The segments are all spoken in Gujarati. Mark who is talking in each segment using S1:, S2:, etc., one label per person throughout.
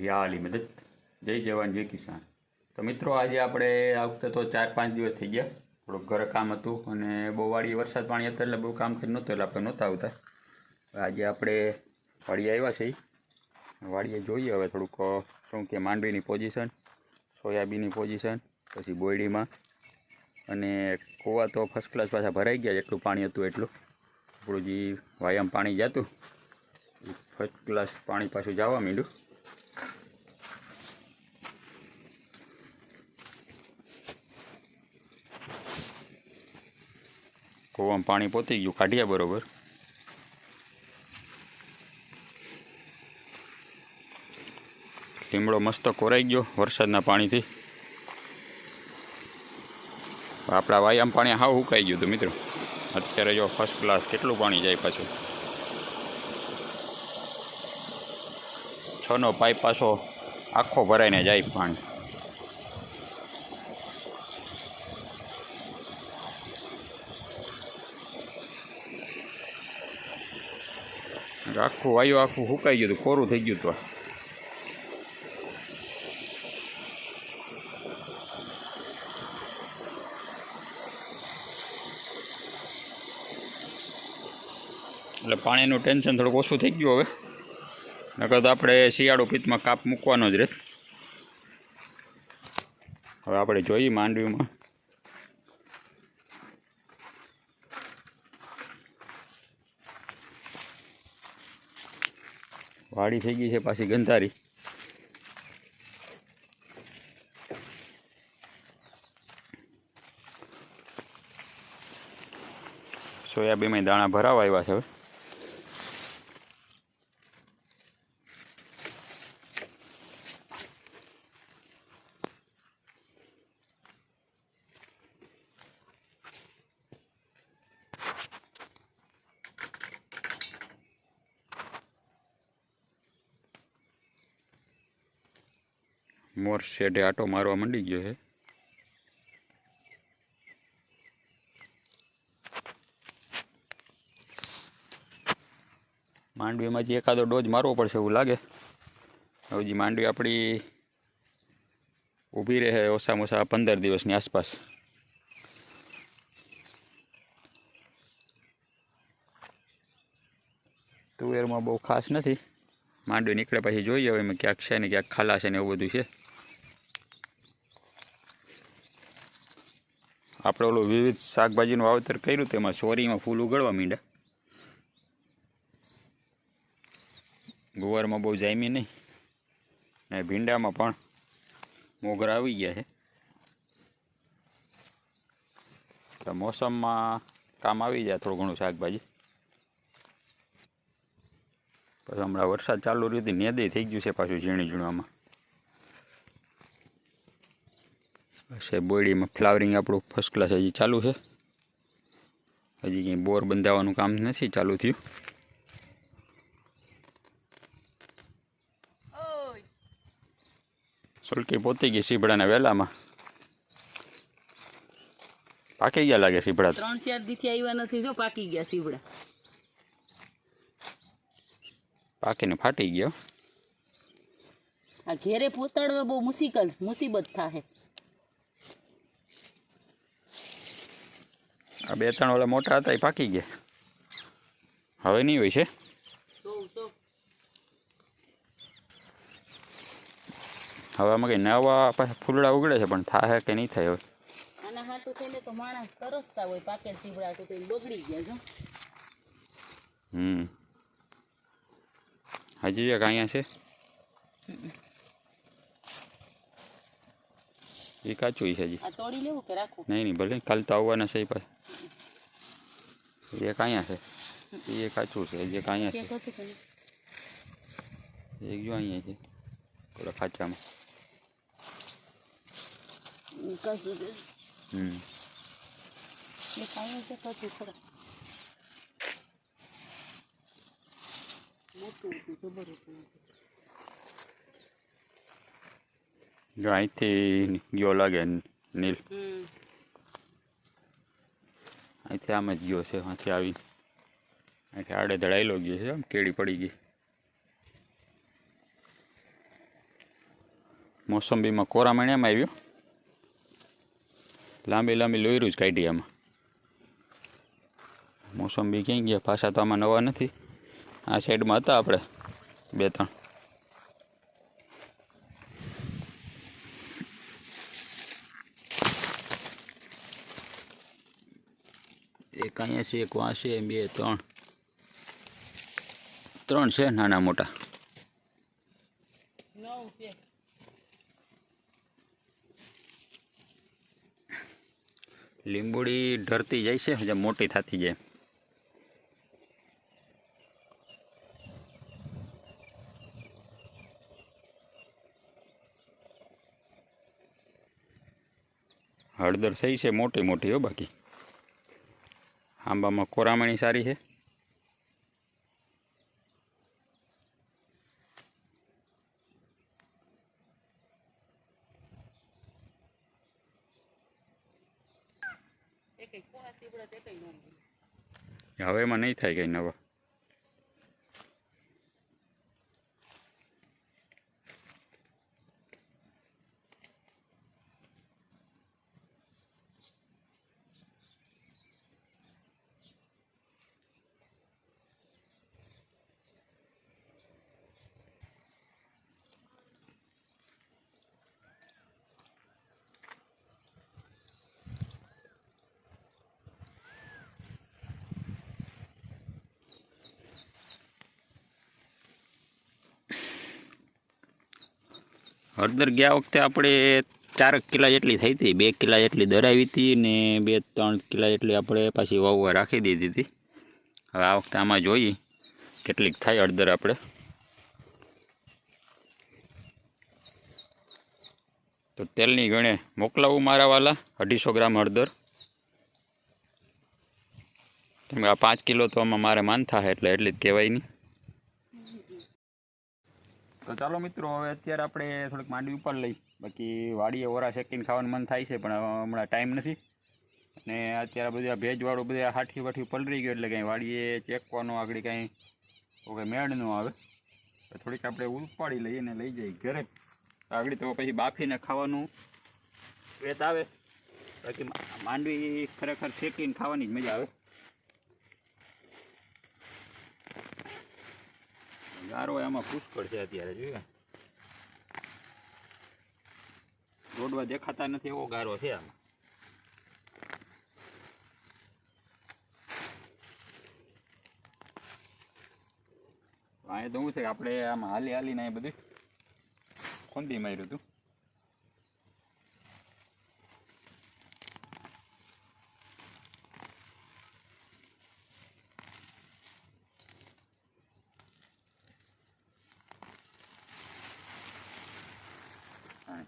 S1: યાલી મદદ જય જવાન, જય કિસાન. તો મિત્રો, આજે આપણે આ વખતે તો ચાર પાંચ દિવસ થઈ ગયા. થોડુંક ઘરે કામ હતું અને બહુ વાળી વરસાદ પાણી હતા એટલે બહુ કામ કરી નહોતું એટલે આપણે નહોતા આવતા. આજે આપણે વાડીએ આવ્યા છીએ. વાડીએ જોઈએ હવે થોડુંક શું કે માંડવીની પોઝિશન, સોયાબીનની પોઝિશન, પછી બોયડીમાં. અને કૂવા તો ફર્સ્ટ ક્લાસ પાછા ભરાઈ ગયા જેટલું પાણી હતું એટલું. આપણું જે વાયામ પાણી જતું ફર્સ્ટ ક્લાસ પાણી પાછું જવા માંડ્યું. કૂવામાં પાણી પોતી ગયું, કાઢ્યા બરોબર. લીમડો મસ્ત કોરાઈ ગયો વરસાદના પાણીથી. આપણા વાયામ પાણી હાવ સુકાઈ ગયું હતું મિત્રો. અત્યારે જો ફર્સ્ટ ક્લાસ કેટલું પાણી જાય પાછું. છનો પાઇપ પાછો આખો ભરાઈને જાય પાણી. આખું વાયુ આખું સુકાઈ ગયું હતું કોરું થઈ ગયું હતું એટલે પાણીનું ટેન્શન થોડુંક ઓછું થઈ ગયું હવે. નકર તો આપણે શિયાળુ પિત્તમાં કાપ મૂકવાનો જ રહે હવે આપણે જોઈએ માંડવીમાં. વાડી થઈ ગઈ છે પાછી ગંધારી. સોયાબીનમાં દાણા ભરાવા આવ્યા છે હવે. મોર શેઢે આટો મારવા માંડી ગયો છે માંડવીમાં જે એકાદો ડોઝ મારવો પડશે એવું લાગે. હવે જે માંડવી આપણી ઊભી રહે ઓછામાં ઓછા પંદર દિવસની આસપાસ. તુવેરમાં બહુ ખાસ નથી. માંડવી નીકળે પછી જોઈએ હવે એમાં ક્યાંક છે ને ક્યાંક ખાલા છે ને એવું બધું છે. આપણે ઓલું વિવિધ શાકભાજીનું વાવેતર કર્યું, તેમાં સોરીમાં ફૂલ ઉગળવા માંડ્યા. ગુવારમાં બહુ જામી નહીં. ને ભીંડામાં પણ મોગરા આવી ગયા છે. તો મોસમમાં કામ આવી જાય થોડું ઘણું શાકભાજી. પછી હમણાં વરસાદ ચાલુ રહ્યો હતી નેદે થઈ ગયું છે પાછું ઝીણી ઝીણવામાં. છે બોયડીમાં ફ્લાવરિંગ આપણું ફર્સ્ટ ક્લાસ હજી ચાલુ છે. હજી કંઈ બોર બંધાવવાનું કામ નથી ચાલુ થયું. સુલકી પોતી ગઈ સીભડાના વેલામાં. પાકી ગયા લાગે સીભડા તો.
S2: ત્રણ ચાર દીથી આવ્યા નથી જો પાકી ગયા સીવડા
S1: પાકીને ફાટી ગયો.
S2: આ ઘેરે પોતાડવા બહુ મુસીબત મુસીબત થાય
S1: આ બે ત્રણ ઓલા મોટા હતા એ પાકી ગયા. હવે નહીં હોય છે. હવે આમાં કંઈ નવા પાછા ફૂલડા ઉગડે છે પણ થાય કે નહીં થાય હવે.
S2: આના હાટું થઈને તો માણસ તરસતા હોય પાકેલ સીવડા થઈને બગડી ગયા જો
S1: હમ. હજી એક અહીંયા છે. એ કાચું છે હજી.
S2: તોડી લેવું કે રાખવું?
S1: નહીં નહીં ભલે કાલ તો આવવાના છે એ પાછા. એક અહીંયા છે એ કાચું છે એક અહીંયા છે? એક જો અહીંયા છે પેલા ખાચામાં
S2: કશું છે.
S1: હમ
S2: કાંઈ છે કશું ખરા
S1: જો અહીંથી ગયો લાગે નીલ અહીંથી આમ જ ગયો છે, અહીંથી આવી. અહીંથી આડે ધડાયેલો ગયો છે, આમ કેળી પડી ગઈ. મોસંબીમાં કોરામણ એમ આવ્યો. લાંબી લાંબી લોયરું જ કાઢી આમાં. મોસંબી ક્યાં ગયા? પાછા તો આમાં નવા નથી. આ સાઈડમાં હતા આપણે, બે ત્રણ. એક અહીંયા છે એક વાં છે બે ત્રણ. ત્રણ છે નાના મોટા.
S2: નવ છે
S1: લીંબોડી ઢરતી જાય છે, હજુ મોટી થતી જાય. હળદર થઈ છે મોટી મોટી હો બાકી. આંબામાં કોરામણી સારી છે. હવે એમાં નહીં થાય કંઈ નવા. હળદર ગયા વખતે આપણે ચારક કિલા જેટલી થઈ હતી. બે કિલા જેટલી દરાવી હતી ને બે ત્રણ કિલા જેટલી આપણે પાછી વાવવા રાખી દીધી હતી. હવે આ વખતે આમાં જોઈએ કેટલીક થાય હળદર આપણે. તો તેલની ગણે મોકલાવું મારા વાલા, અઢીસો ગ્રામ હળદર. કેમ કે આ પાંચ કિલો તો આમાં મારે માનતા એટલે એટલી જ કહેવાય નહીં તો ચાલો મિત્રો, હવે અત્યારે આપણે થોડીક માંડવી ઉપર લઈ. બાકી વાડીએ ઓરા શેકીને ખાવાનું મન થાય છે, પણ હમણાં ટાઈમ નથી. અને અત્યારે બધા ભેજવાળું બધા હાઠી વાઠી પલરી ગયું એટલે કંઈ વાડીએ ચેકવાનું આગળ કાંઈ કંઈ મેળ ન આવે. તો થોડીક આપણે ઉપાડી લઈએ અને લઈ જઈએ ઘરે. આગળ તો પછી બાફીને ખાવાનું વેત આવે. બાકી માંડવી ખરેખર શેકીને ખાવાની જ મજા આવે. ગારો એમાં પુષ્કળ છે અત્યારે, જોઈએ. રોડવા દેખાતા નથી એવો ગારો છે આમાં. અહીંયા તો શું છે આપણે આમાં હાલી હાલીને બધું ખોંદી માર્યું હતું.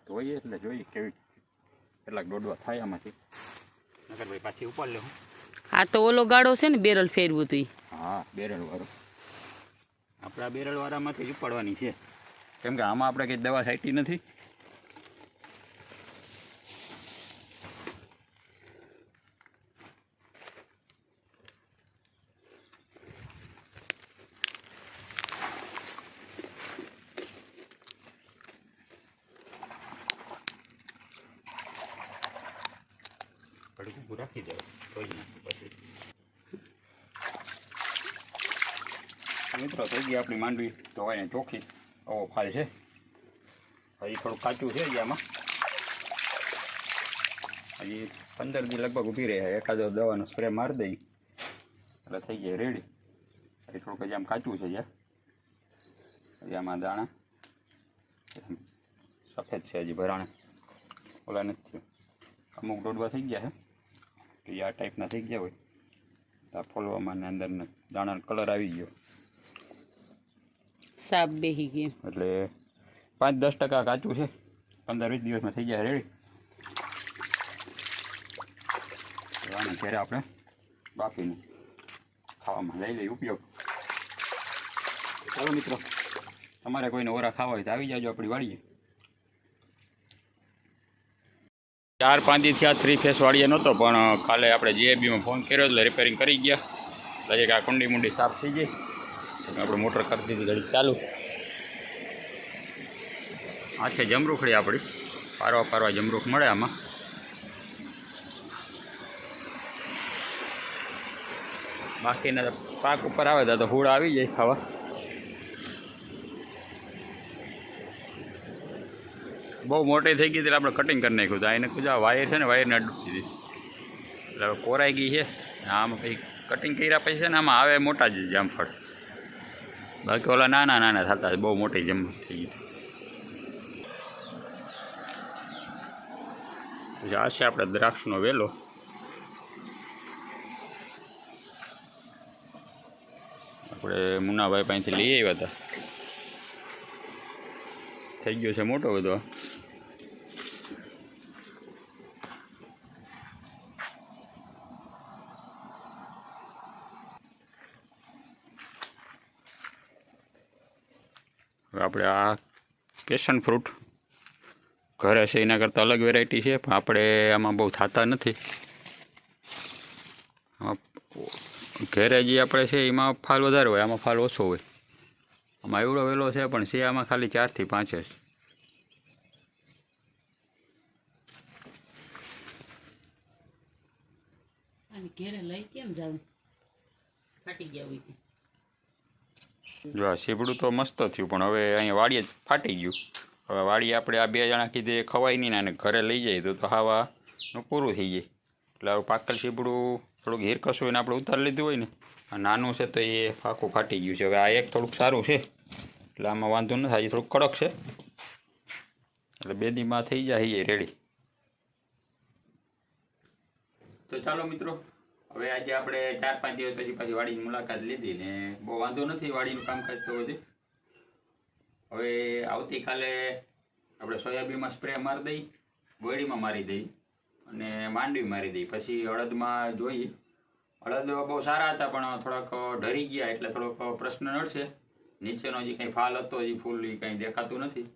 S1: જોઈએ એટલે જોઈએ કેવી કેટલાક દોડવા થાય આમાંથી ભાઈ પાછી ઉપર લેવું
S2: આ તો ઓલો ગાડો છે ને બેરલ ફેરવું તું
S1: હા બેરલ વાળો. આપણા બેરલ વાળામાંથી જ ઉપાડવાની છે. કેમ કે આમાં આપણે કંઈ દવા છાંટી નથી? ઘડીક ઊભું રાખી દેવા ધોઈ નાખી પછી આ મિત્રો થઈ ગઈ આપણી માંડવી ધોવાઈને ચોખ્ખી આવો ફાલ છે હજી થોડું કાચું છે હજી આમાં હજી પંદર દી લગભગ ઊભી રહે એકાદો દવાનો સ્પ્રે મારી દઈ એટલે થઈ જાય રેડી હજી થોડુંક હજી આમ કાચું છે જ્યાં હજી આમાં દાણા એમ સફેદ છે હજી ભરાણા ઓલા નથી થયું. અમુક દોડવા થઈ ગયા છે કે આ ટાઈપના થઈ ગયા હોય. તો આ ફોલવામાં ને અંદર દાણાનો કલર આવી ગયો.
S2: સાપ બેહી ગયો.
S1: એટલે પાંચ દસ ટકા કાચું છે. પંદર વીસ દિવસમાં થઈ જાય રેડી આને ઘરે આપણે બાફીને ખાવામાં લઈ લઈ ઉપયોગ. ચાલો મિત્રો તમારે કોઈને ઓરા ખાવા હોય તો આવી જાજો આપણી વાડીએ. ચાર પાંચ દી થયા થ્રી ફેસવાળીએ નહોતો, પણ કાલે આપણે જીએબીમાં ફોન કર્યો એટલે રિપેરિંગ કરી ગયા. એટલે કે આ કુંડી મુંડી સાફ થઈ ગઈ. આપણે મોટર કરી દીધી ઘડી ચાલુ. આ છે જમરૂખડી આપણી. પારવા પારવા જમરૂખ મળે આમાં. બાકીના પાક ઉપર આવે તો હુળ આવી જાય ખાવા. બહુ મોટી થઈ ગઈ એટલે આપણે કટિંગ કરી નાખ્યું હતું. એને કુજા વાયર છે ને, વાયરને અડું દીધી. એટલે કોરાઈ ગઈ છે. આમ કંઈક કટિંગ કર્યા પછી છે ને, આમાં આવે મોટા જ જામફળ. બાકી ઓલા નાના નાના થતા બહુ મોટી જમ થઈ ગઈ. પછી આ છે આપણે દ્રાક્ષનો વેલો. આપણે મુનાભાઈ પાસેથી લઈ આવ્યા હતા. થઈ ગયો છે મોટો બધો. આપણે આ પેશન ફ્રૂટ ઘરે છે, એના કરતાં અલગ વેરાયટી છે, પણ આપણે આમાં બહુ થતા નથી. ઘરે જે આપણે છે, એમાં ફાલ વધારે હોય, આમાં ફાલ ઓછો હોય. આમાં એવડો વહેલો છે, પણ છે, આમાં ખાલી ચારથી પાંચ જ
S2: અને ઘેરે લઈ કેમ જાવું ફાટી ગયા હોય તે.
S1: જો આ સીપડું તો મસ્ત થયું, પણ હવે અહીંયા વાડીએ જ ફાટી ગયું. હવે વાડી આપણે આ બે જણા કીધે ખવાય નહીં અને ઘરે લઈ જઈએ તો તો હાવાનું પૂરું થઈ જાય. એટલે હવે પાકલ સીપડું થોડુંક હિરકસ હોય ને આપણે ઉતારી લીધું હોય ને, આ નાનું છે તો એ પાકું ફાટી ગયું છે. હવે આ એક થોડુંક સારું છે, એટલે આમાં વાંધો ન થાય એ થોડુંક કડક છે. એટલે બે દીમાં થઈ જાય રેડી તો ચાલો મિત્રો હવે આજે આપણે ચાર, પાંચ દિવસ પછી પાછી વાડીની મુલાકાત લીધી ને બહુ વાંધો નથી વાડીનું કામકાજ તો બધું. હવે આવતીકાલે આપણે સોયાબીનમાં સ્પ્રે મારી દઈ ગોળીમાં મારી દઈ અને માંડવી મારી દઈ. પછી હળદમાં જોઈએ હળદ બહુ સારા હતા, પણ થોડાક ઢરી ગયા એટલે થોડોક પ્રશ્ન નડશે. નીચેનો જે કંઈ ફાલ હતો, એ ફૂલ એ કંઈ દેખાતું નથી.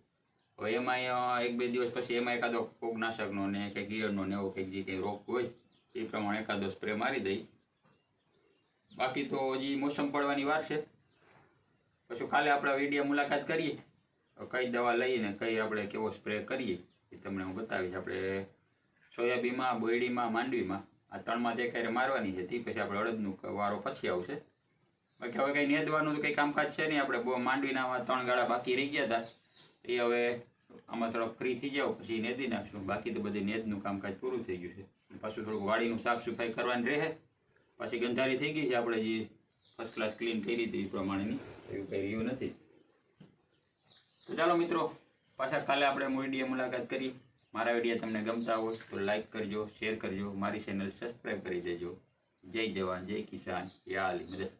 S1: હવે એમાં એક, બે દિવસ પછી એમાં એકાદો ફૂગનાશકનો ને કંઈક ઈયળનો ને એવો કંઈક જે કંઈ રોગ હોય એ પ્રમાણે એકાદો સ્પ્રે મારી દઈ. બાકી તો હજી મોસમ પડવાની વાર છે. પછી કાલે આપણે વિડીયા મુલાકાત કરીએ. કઈ દવા લઈને કઈ આપણે કેવો સ્પ્રે કરીએ એ તમને હું બતાવીશ. આપણે સોયાબીનમાં, બોયડીમાં, માંડવીમાં આ ત્રણમાં જે ક્યારે મારવાની છે, તે પછી આપણે અડદનું વારો પછી આવશે. બાકી હવે કંઈ નેદવાનું તો કંઈ કામકાજ છે નહીં. આપણે માંડવીના ત્રણ ગાળા બાકી રહી ગયા હતા એ હવે આમાં થોડોક ફ્રી થઈ જાવ પછી નેદી નાખશું. બાકી તો બધી નેદનું કામકાજ પૂરું થઈ ગયું છે. પાછું થોડુંક વાડીનું સાફ સફાઈ કરવાની રહે. પછી ગંધારી થઈ ગઈ છે. આપણે જે ફર્સ્ટ ક્લાસ ક્લીન કરી હતી એ પ્રમાણેની. એવું કંઈ રહ્યું નથી. તો ચાલો મિત્રો, પાછા કાલે આપણે વીડિયો મુલાકાત કરી. મારા વીડિયો તમને ગમતા હોય તો લાઇક કરજો શેર કરજો. મારી ચેનલ સબસ્ક્રાઈબ કરી દેજો. જય જવાન, જય કિસાન. યા આલી મદદ.